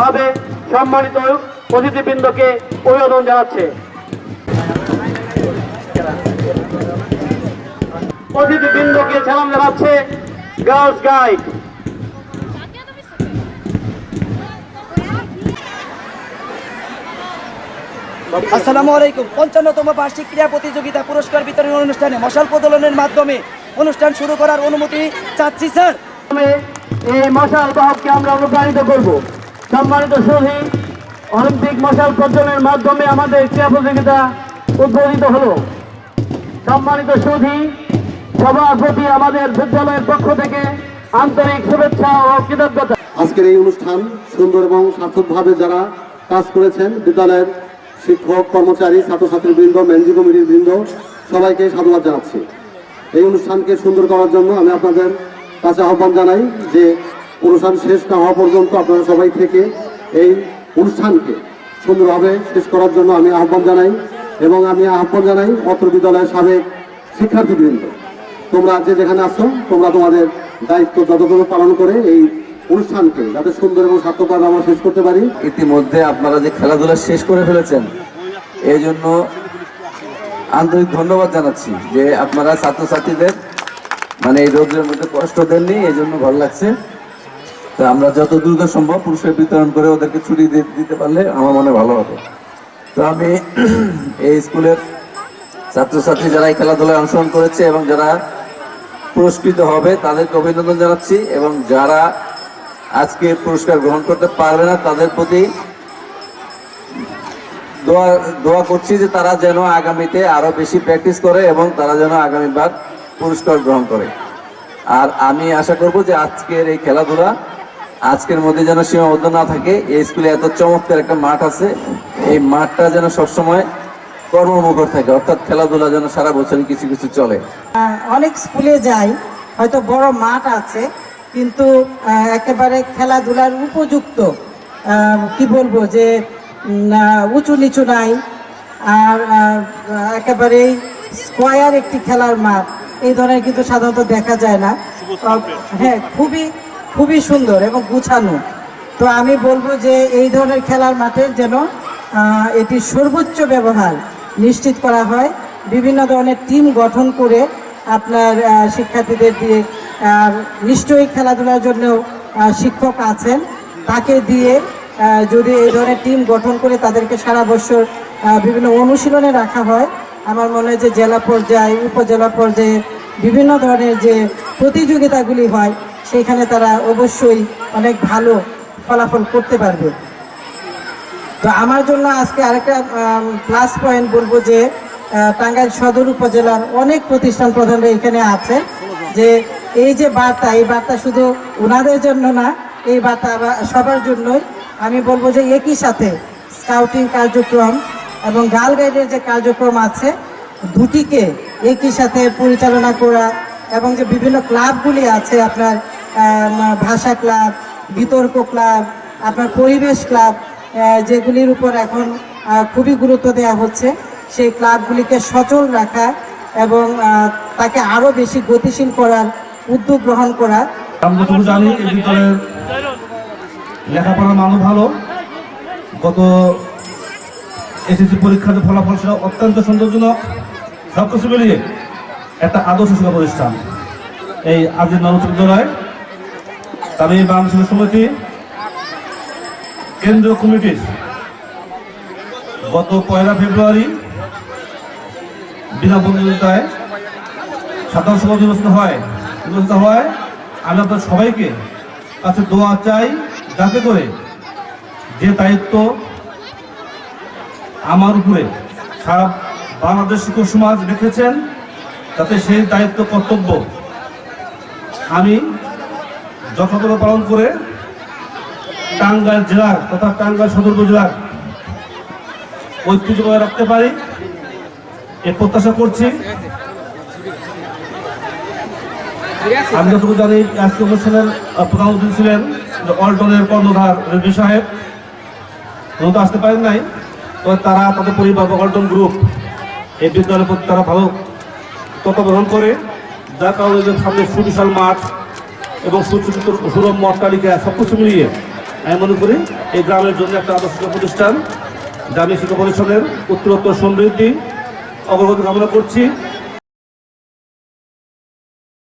ভাবে সম্মানিত অতিথিবৃন্দকে অভিবাদন জানাচ্ছে। অতিথিবৃন্দকে সালাম জানাচ্ছে গার্লস গাইড। আসসালামু আলাইকুম। পঞ্চান্নতম বার্ষিক ক্রীড়া প্রতিযোগিতা পুরস্কার বিতরণ অনুষ্ঠানে মশাল প্রদলনের মাধ্যমে অনুষ্ঠান শুরু করার অনুমতি চাচ্ছি, স্যার। মশাল বাহককে আমরা অনুপ্রাণিত করব। সম্মানিত সহি অলিম্পিক মশাল মাধ্যমে আমাদের ক্রীড়া প্রতিযোগিতা উদ্বোধিত সম্মানিত আমাদের বিদ্যালয়ের পক্ষ থেকে আন্তরিক শুভেচ্ছা ও কৃতজ্ঞতা। আজকের এই অনুষ্ঠান সুন্দর এবং সার্থকভাবে যারা কাজ করেছেন, বিদ্যালয়ের শিক্ষক, কর্মচারী ছাত্রছাত্রী বৃন্দ ম্যানেজিং কমিটির বৃন্দ, সবাইকে সাধুবাদ জানাচ্ছি। এই অনুষ্ঠানকে সুন্দর করার জন্য আমি আপনাদের কাছে আহ্বান জানাই যে অনুষ্ঠান শেষ না হওয়া পর্যন্ত আপনারা সবাই থেকে এই অনুষ্ঠানকে সুন্দরভাবে শেষ করার জন্য আমি আহ্বান জানাই এবং আমি আহ্বান জানাই অত্র বিদ্যালয়ের সাবেক শিক্ষার্থীবৃন্দ। তোমরা যে যেখানে আছো, তোমরা তোমাদের দায়িত্ব যথাযথ পালন করে এই অনুষ্ঠানকে যাতে সুন্দর এবং সার্থকভাবে আমরা শেষ করতে পারি। ইতিমধ্যে আপনারা যে খেলাধুলা শেষ করে ফেলেছেন এই জন্য আন্তরিক ধন্যবাদ জানাচ্ছি যে আপনারা ছাত্রছাত্রীদের মানে এই রোদের মধ্যে কষ্ট দেননি, এই জন্য ভালো লাগছে। তো আমরা যত দ্রুত সম্ভব পুরস্কার বিতরণ করে ওদেরকে ছুটি দিতে পারলে আমার মনে ভালো হবে। তো আমি এই স্কুলের ছাত্রছাত্রী যারা এই খেলাধুলায় অংশগ্রহণ করেছে এবং যারা পুরস্কৃত হবে, তাদেরকে অভিনন্দন জানাচ্ছি এবং যারা আজকে পুরস্কার গ্রহণ করতে পারবে না, তাদের প্রতি দোয়া দোয়া করছি যে তারা যেন আগামীতে আরও বেশি প্র্যাকটিস করে এবং তারা যেন আগামীবার পুরস্কার গ্রহণ করে। আর আমি আশা করব যে আজকের এই খেলাধুলা আজকের মধ্যে যেন সীমাবদ্ধ না থাকে। এই স্কুলে এত চমৎকার একটা মাঠ আছে। এই মাঠটা যেন সবসময় কর্মমুখর থাকে। অর্থাৎ খেলাধুলা যেন সারা বছর কিছু কিছু চলে। অনেক স্কুলে যাই, হয়তো বড় মাঠ আছে, কিন্তু একেবারে খেলাধুলার উপযুক্ত কি বলব যে উঁচু নিচু নাই। আর একেবারেই স্কোয়ার একটি খেলার মাঠ। এই ধরনের কিন্তু সাধারণত দেখা যায় না। হ্যাঁ খুবই খুবই সুন্দর এবং গুছানো। তো আমি বলব যে এই ধরনের খেলার মাঠে যেন এটি সর্বোচ্চ ব্যবহার নিশ্চিত করা হয়। বিভিন্ন ধরনের টিম গঠন করে আপনার শিক্ষার্থীদের দিয়ে আর নিশ্চয়ই খেলাধুলার জন্য শিক্ষক আছেন। তাকে দিয়ে যদি এই ধরনের টিম গঠন করে তাদেরকে সারা বছর বিভিন্ন অনুশীলনে রাখা হয় আমার মনে হয় যে জেলা পর্যায়ে, উপজেলা পর্যায়ে বিভিন্ন ধরনের যে প্রতিযোগিতাগুলি হয় সেইখানে তারা অবশ্যই অনেক ভালো ফলাফল করতে পারবে। তো আমার জন্য আজকে আরেকটা প্লাস পয়েন্ট বলব যে টাঙ্গাইল সদর উপজেলার অনেক প্রতিষ্ঠান প্রধানরা এখানে আছে। যে এই যে বার্তা, এই বার্তা শুধু ওনাদের জন্য না, এই বার্তা সবার জন্যই। আমি বলব যে একই সাথে স্কাউটিং কার্যক্রম এবং গার্ল গাইডের যে কার্যক্রম আছে, দুটিকে একই সাথে পরিচালনা করা এবং যে বিভিন্ন ক্লাবগুলি আছে, আপনার ভাষা ক্লাব, বিতর্ক ক্লাব, আপনার পরিবেশ ক্লাব যেগুলির উপর এখন খুবই গুরুত্ব দেওয়া হচ্ছে, সেই ক্লাবগুলিকে সচল রাখা এবং তাকে আরও বেশি গতিশীল করার উদ্যোগ গ্রহণ করা। লেখাপড়ার মানও ভালো। গত এসএসসি পরীক্ষার ফলাফল ছিল অত্যন্ত সন্তোষজনক। সব কিছু মিলিয়ে একটা আদর্শ শিক্ষা প্রতিষ্ঠান। এই আজকের নবচ বিদ্যালয় তবে এই বাংলাদেশ সমিতি, কেন্দ্রীয় কমিটির গত পয়লা ফেব্রুয়ারি বিনা প্রতিযোগিতায় সাধারণ সভা নির্বাচিত হয় নির্বাচিত হয়। আমি আপনাদের সবাইকে কাছে দোয়া চাই, যাতে করে যে দায়িত্ব আমার উপরে সারা বাংলাদেশ সমাজ রেখেছেন, তাতে সেই দায়িত্ব কর্তব্য। আমি যথাযথ পালন করে টাঙ্গাইল জেলার তথা টাঙ্গাইল সদর উপজেলার ঐতিহ্য বজায় রাখতে পারি, এ প্রত্যাশা করছি। আমি যতটুকু জানি, আজকে অনুষ্ঠানের প্রধান অতিথি ছিলেন অল্টনের কর্ণধার রেডি সাহেব। তো আসতে পারেন নাই। তো তারা তাদের পরিবার অল্টন গ্রুপ এই বিদ্যালয়ের প্রতি তারা ভালো তত্ত্বাবধান করে। যার কারণে সামনে সুবিশাল মাঠ এবং সুচিত সুরম্য অট্টালিকা সব কিছু মিলিয়ে আমি মনে করি এই গ্রামের জন্য একটা আদর্শ প্রতিষ্ঠান। গ্রামীণ শিক্ষা পরিষদের উত্তরোত্তর সমৃদ্ধি অবগত কামনা করছি।